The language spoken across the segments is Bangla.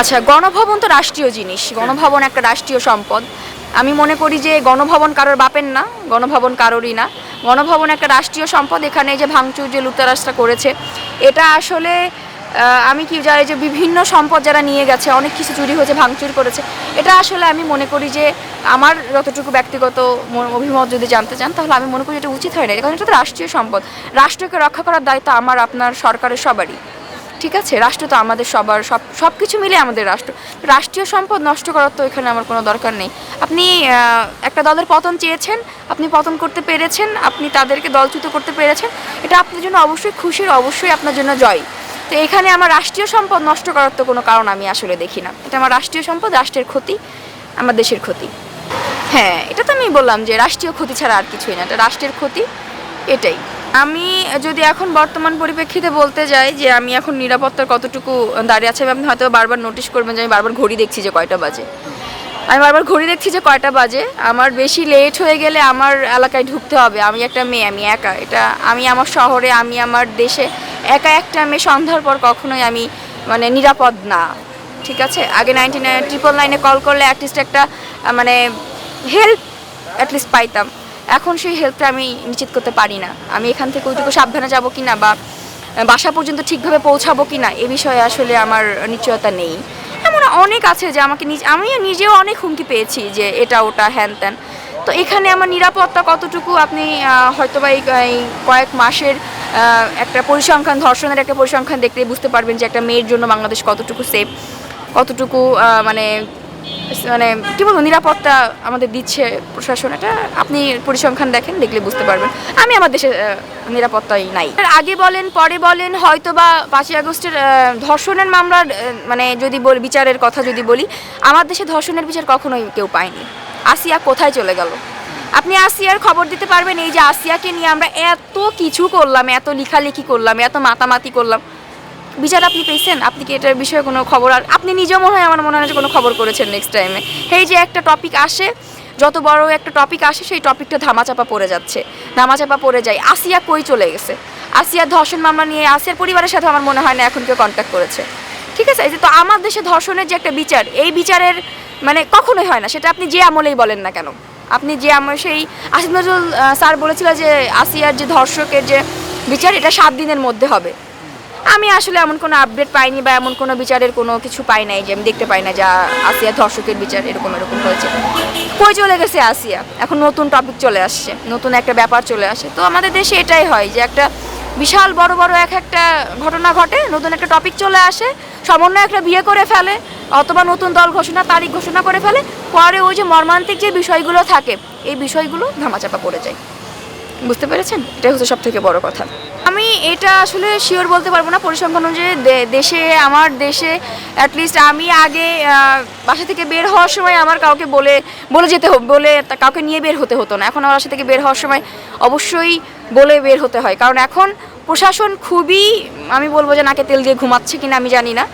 আচ্ছা গণভবন তো রাষ্ট্রীয় জিনিস, গণভবন একটা রাষ্ট্রীয় সম্পদ। আমি মনে করি যে গণভবন কারোর বাপের না, গণভবন কারোরই না। গণভবন একটা রাষ্ট্রীয় সম্পদ, এখানে যে ভাঙচুর যে লুটেরাসটা করেছে, এটা আসলে আমি কি জানি যে বিভিন্ন সম্পদ যারা নিয়ে গেছে, অনেক কিছু চুরি হয়েছে, ভাঙচুর করেছে, এটা আসলে আমি মনে করি যে আমার যতটুকু ব্যক্তিগত অভিমত যদি জানতে চান, তাহলে আমি মনে করি এটা উচিত হয় না, কারণ এটা তো রাষ্ট্রীয় সম্পদ। রাষ্ট্রকে রক্ষা করার দায়িত্ব আমার, আপনার সরকারের সবারই। ঠিক আছে? রাষ্ট্র তো আমাদের সবার, সব সব কিছু মিলে আমাদের রাষ্ট্র। রাষ্ট্রীয় সম্পদ নষ্ট করার তো এখানে আমার কোনো দরকার নেই। আপনি একটা দলের পতন চেয়েছেন, আপনি পতন করতে পেরেছেন, আপনি তাদেরকে দলচ্যুত করতে পেরেছেন, এটা আপনার জন্য অবশ্যই খুশির, অবশ্যই আপনার জন্য জয়। তো এখানে আমার রাষ্ট্রীয় সম্পদ নষ্ট করার তো কোনো কারণ আমি আসলে দেখি না। এটা আমার রাষ্ট্রীয় সম্পদ, রাষ্ট্রের ক্ষতি, আমার দেশের ক্ষতি। হ্যাঁ এটা তো আমি বললাম যে রাষ্ট্রীয় ক্ষতি ছাড়া আর কিছুই না, এটা রাষ্ট্রের ক্ষতি, এটাই। আমি যদি এখন বর্তমান পরিপ্রেক্ষিতে বলতে যাই যে আমি এখন নিরাপত্তার কতটুকু দাঁড়িয়ে আছে আপনি হয়তো বারবার নোটিশ করবেন যে আমি বারবার ঘড়ি দেখছি যে কয়টা বাজে। আমি বারবার ঘড়ি দেখছি যে কয়টা বাজে। আমার বেশি লেট হয়ে গেলে আমার এলাকায় ঢুকতে হবে। আমি একটা মেয়ে, আমি একা। এটা আমি আমার শহরে, আমি আমার দেশে একা একটা মেয়ে সন্ধ্যার পর কখনোই আমি মানে নিরাপদ না। ঠিক আছে? আগে নাইনটি নাইন ট্রিপল নাইনে কল করলে অ্যাটলিস্ট একটা মানে হেল্প অ্যাটলিস্ট পাইতাম। এখন সেই হেল্পটা আমি নিশ্চিত করতে পারি না। আমি এখান থেকে ওইটুকু সাবধানে যাব কি না বা বাসা পর্যন্ত ঠিকভাবে পৌঁছাবো কি না, এ বিষয়ে আসলে আমার নিশ্চয়তা নেই। এমন অনেক আছে যে আমাকে নিজ, আমি নিজেও অনেক হুমকি পেয়েছি যে এটা, ওটা, হ্যান ত্যান। তো এখানে আমার নিরাপত্তা কতটুকু আপনি হয়তো বা এই কয়েক মাসের একটা পরিসংখ্যান, ধর্ষণের একটা পরিসংখ্যান দেখলে বুঝতে পারবেন যে একটা মেয়ের জন্য বাংলাদেশ কতটুকু সেফ কতটুকু মানে মানে কি বলব, নিরাপত্তা আমাদের দিচ্ছে প্রশাসন। এটা আপনি পরিসংখ্যান দেখেন, দেখলে বুঝতে পারবেন। আমি আমার দেশে নিরাপত্তাই নাই। আগে বলেন, পরে বলেন হয়তো বা পাঁচই আগস্টের ধর্ষণের মামলার মানে যদি বল, বিচারের কথা যদি বলি, আমার দেশে ধর্ষণের বিচার কখনোই কেউ পায়নি। আসিয়া কোথায় চলে গেল? আপনি আসিয়ার খবর দিতে পারবেন, এই যে আসিয়াকে নিয়ে আমরা এত কিছু করলাম, এত লিখালেখি করলাম, এত মাতামাতি করলাম। বিচার আপনি পেয়েছেন? আপনি কি এটার বিষয়ে কোনো খবর? আর আপনি নিজেও মনে হয় আমার মনে হয় কোনো খবর করেছেন নেক্সট টাইমে এই যে একটা টপিক আসে, যত বড় একটা টপিক আসে, সেই টপিকটা ধামাচাপা পড়ে যাচ্ছে। ধামাচাপা পড়ে যায়। আসিয়া কই চলে গেছে? আসিয়ার ধর্ষণ মামলা নিয়ে আসিয়ার পরিবারের সাথে আমার মনে হয় না এখন কেউ কন্ট্যাক্ট করেছে। ঠিক আছে? এই যে তো আমার দেশে ধর্ষণের যে একটা বিচার, এই বিচারের মানে কখনোই হয় না। সেটা আপনি যে আমলেই বলেন না কেন? আপনি যে আমার সেই আসিফ নজরুল স্যার বলেছিল যে আসিয়ার যে ধর্ষকের যে বিচার, এটা সাত দিনের মধ্যে হবে। আমি আসলে এমন কোনো আপডেট পাইনি বা এমন কোনো বিচারের কোনো কিছু পাই নাই যে আমি দেখতে পাই না যা আসিয়া ধর্ষকের বিচার এরকম এরকম হয়েছে। কই চলে গেছে আসিয়া? এখন নতুন টপিক চলে আসছে, নতুন একটা ব্যাপার চলে আসে। তো আমাদের দেশে এটাই হয় যে একটা বিশাল বড় বড় এক একটা ঘটনা ঘটে, নতুন একটা টপিক চলে আসে সমন্বয় একটা বিয়ে করে ফেলে, অথবা নতুন দল ঘোষণা, তারিখ ঘোষণা করে ফেলে, পরে ওই যে মর্মান্তিক যে বিষয়গুলো থাকে, এই বিষয়গুলো ধামাচাপা পড়ে যায়। বুঝতে পেরেছেন? এটাই হচ্ছে সব থেকে বড় কথা। এটা আসলে শিওর বলতে পারব না। পরিসংখ্যান অনুযায়ী দেশে, আমার দেশে অ্যাটলিস্ট আমি আগে বাসা থেকে বের হওয়ার সময় আমার কাউকে বলে বলে যেতে বলে কাউকে নিয়ে বের হতে হতো না। এখন আমার বাসা থেকে বের হওয়ার সময় অবশ্যই বলে বের হতে হয়। কারণ এখন প্রশাসন খুবই, আমি বলব যে নাকে তেল দিয়ে ঘুমাচ্ছে কিনা আমি জানি না।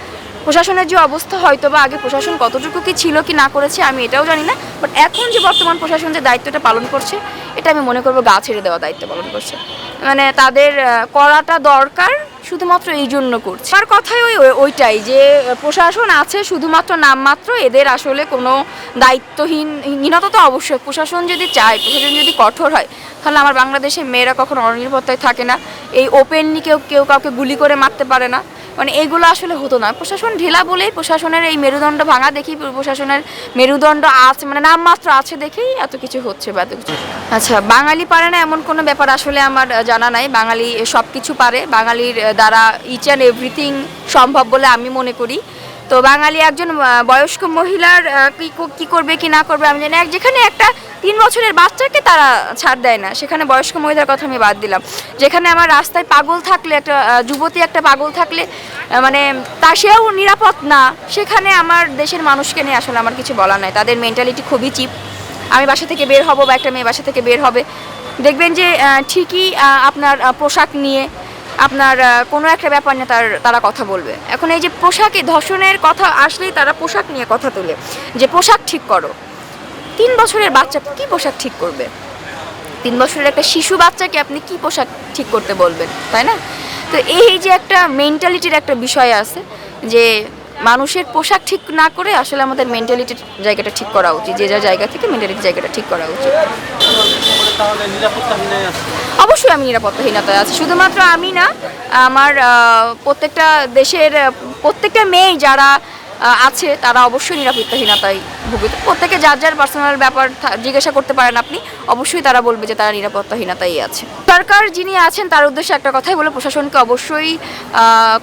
প্রশাসনের যে অবস্থা হয়তো বা আগে প্রশাসন কতটুকু কি ছিল কি না করেছে আমি এটাও জানি না। বাট এখন যে বর্তমান প্রশাসন যে দায়িত্বটা পালন করছে, এটা আমি মনে করব গা ছেড়ে দেওয়া দায়িত্ব পালন করছে। মানে তাদের করাটা দরকার শুধুমাত্র এই জন্য করছে। তার কথাই ওই, ওই- ওইটাই যে প্রশাসন আছে শুধুমাত্র নামমাত্র, এদের আসলে কোনো দায়িত্বহীন, হীনতা তো অবশ্যই, প্রশাসন যদি চায়, প্রশাসন যদি কঠোর হয় তাহলে আমার বাংলাদেশের মেয়েরা কখনো অনিরাপত্তায় থাকে না। এই ওপেনলি কেউ কেউ কাউকে গুলি করে মারতে পারে না। মানে এইগুলো আসলে হতো না। প্রশাসন ঢিলা বলেই প্রশাসনের এই মেরুদণ্ড ভাঙা দেখি, প্রশাসনের মেরুদণ্ড আছে মানে নামমাত্র আছে দেখেই এত কিছু হচ্ছে বা কিছু। আচ্ছা বাঙালি পারে না এমন কোনো ব্যাপার আসলে আমার জানা নাই। বাঙালি সব কিছু পারে। বাঙালির দ্বারা ইচ অ্যান্ড এভরিথিং সম্ভব বলে আমি মনে করি। তো বাঙালি একজন বয়স্ক মহিলার কি করবে, কি না করবে আমি জানি এক- যেখানে একটা তিন বছরের বাচ্চাকে তারা ছাড় দেয় না, সেখানে বয়স্ক মহিলার কথা আমি বাদ দিলাম। যেখানে আমার রাস্তায় পাগল থাকলে, একটা যুবতী একটা পাগল থাকলে মানে তা সেও নিরাপদ না, সেখানে আমার দেশের মানুষকে নিয়ে আসলে আমার কিছু বলা নাই। তাদের মেন্টালিটি খুবই চিপ আমি বাসা থেকে বের হব বা একটা মেয়ে বাসা থেকে বের হবে। দেখবেন যে ঠিকই আপনার পোশাক নিয়ে আপনার কোনো একটা ব্যাপার নিয়ে তার, তারা কথা বলবে। এখন এই যে পোশাকে ধর্ষণের কথা আসলেই তারা পোশাক নিয়ে কথা তোলে, যে পোশাক ঠিক করো। তিন বছরের বাচ্চা কি পোশাক ঠিক করবে? তিন বছরের একটা শিশু বাচ্চাকে আপনি কি পোশাক ঠিক করতে বলবেন, তাই না? তো এই যে একটা মেন্টালিটির একটা বিষয় আছে, যে মানুষের পোশাক ঠিক না করে আসলে আমাদের মেন্টালিটির জায়গাটা ঠিক করা উচিত, যে যা জায়গা থেকে মেন্টালিটির জায়গাটা ঠিক করা উচিত। অবশ্যই আমি নিরাপত্তাহীনতায় আছি। শুধুমাত্র আমি না আমার প্রত্যেকটা দেশের প্রত্যেকটা মেয়ে যারা আছে, তারা অবশ্যই নিরাপত্তাহীনতায় ভুগে প্রত্যেকে যার যার পার্সোনাল ব্যাপার জিজ্ঞাসা করতে পারেন আপনি, অবশ্যই তারা বলবে যে তারা নিরাপত্তাহীনতাই আছে। সরকার যিনি আছেন, তার উদ্দেশ্যে একটা কথাই বলে প্রশাসনকে অবশ্যই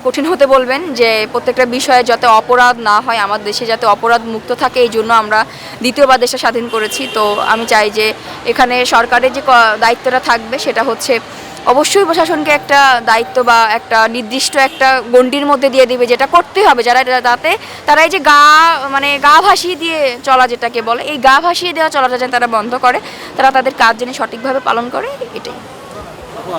কঠিন হতে বলবেন যে প্রত্যেকটা বিষয়ে যাতে অপরাধ না হয়, আমার দেশে যাতে অপরাধ মুক্ত থাকে, এই জন্য আমরা দ্বিতীয়বার দেশটা স্বাধীন করেছি। তো আমি চাই যে এখানে সরকারের যে দায়িত্বটা থাকবে, সেটা হচ্ছে অবশ্যই প্রশাসনকে একটা দায়িত্ব বা একটা নির্দিষ্ট একটা গণ্ডির মধ্যে দিয়ে দিবে যেটা করতে হবে যারা তাতে, তারা এই যে গা মানে গা ভাসিয়ে দিয়ে চলা যেটাকে বলে, এই গা ভাসিয়ে দেওয়া চলাটা যেন তারা বন্ধ করে, তারা তাদের কাজ যেন সঠিকভাবে পালন করে, এটাই।